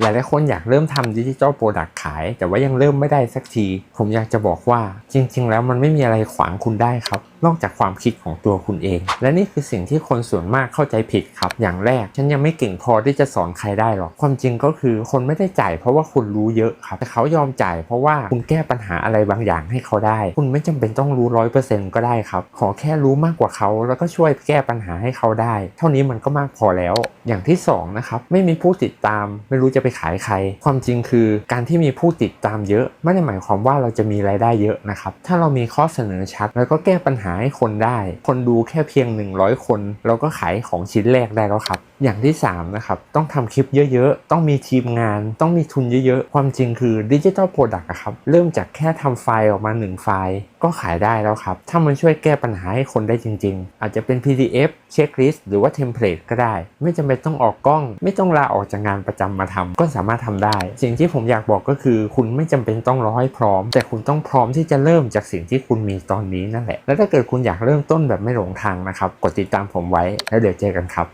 หลายๆคนอยากเริ่มทำดิจิทัลโปรดักต์ขาย แต่ว่ายังเริ่มไม่ได้สักที ผมอยากจะบอกว่าจริง ๆ แล้วมันไม่มีอะไรขวางคุณได้ครับ นอกจากความคิดของตัวคุณเอง และนี่คือสิ่งที่คนส่วนมากเข้าใจผิดครับ อย่างแรก ฉันยังไม่เก่งพอที่จะสอนใครได้หรอกความจริงก็คือคนไม่ได้จ่ายเพราะว่าคุณรู้เยอะครับแต่เขายอมจ่ายเพราะว่าคุณแก้ปัญหาอะไรบางอย่างให้เขาได้ คุณไม่จำเป็นต้องรู้ร้อยเปอร์เซ็นต์ก็ได้ครับขอแค่รู้มากกว่าเขาแล้วก็ช่วยแก้ปัญหาให้เขาได้ เท่านี้มันก็มากพอแล้ว อย่างที่สองนะครับไม่มีผู้ติดตามไม่รู้จะไปขายใคร ความจริงคือการที่มีผู้ติดตามเยอะไม่ได้หมายความว่าเราจะมีรายได้เยอะนะครับ ถ้าเรามีข้อเสนอชัด แล้วก็แก้ปัญหาให้คนได้ คนดูแค่เพียง 100 คน เราก็ขายของชิ้นแรกได้แล้วครับ อย่างที่3นะครับต้องทำคลิปเยอะๆ ต้องมีทีมงาน ต้องมีทุนเยอะๆ ความจริงคือดิจิ t a ลโปรดักต์ครับเริ่มจากแค่ทำไฟล์ออกมา 1 ไฟล์ก็ขายได้แล้วครับ ถ้ามันช่วยแก้ปัญหาให้คนได้จริง ๆ อาจจะเป็น PDF เช็คลิสต์หรือว่าเทมเพลตก็ได้ ไม่จำเป็นต้องออกกล้อง ไม่ต้องลาออกจากงานประจำมาทำก็สามารถทำได้ สิ่งที่ผมอยากบอกก็คือ คุณไม่จำเป็นต้องรอให้พร้อม แต่คุณต้องพร้อมที่จะเริ่มจากสิ่งที่คุณมีตอนนี้นั่นแหละ และถ้าเกิดคุณอยากเริ่มต้นแบบไม่หลงทางนะครับ กดติดตามผมไว้แล้วเดี๋ยวเจอกันครับ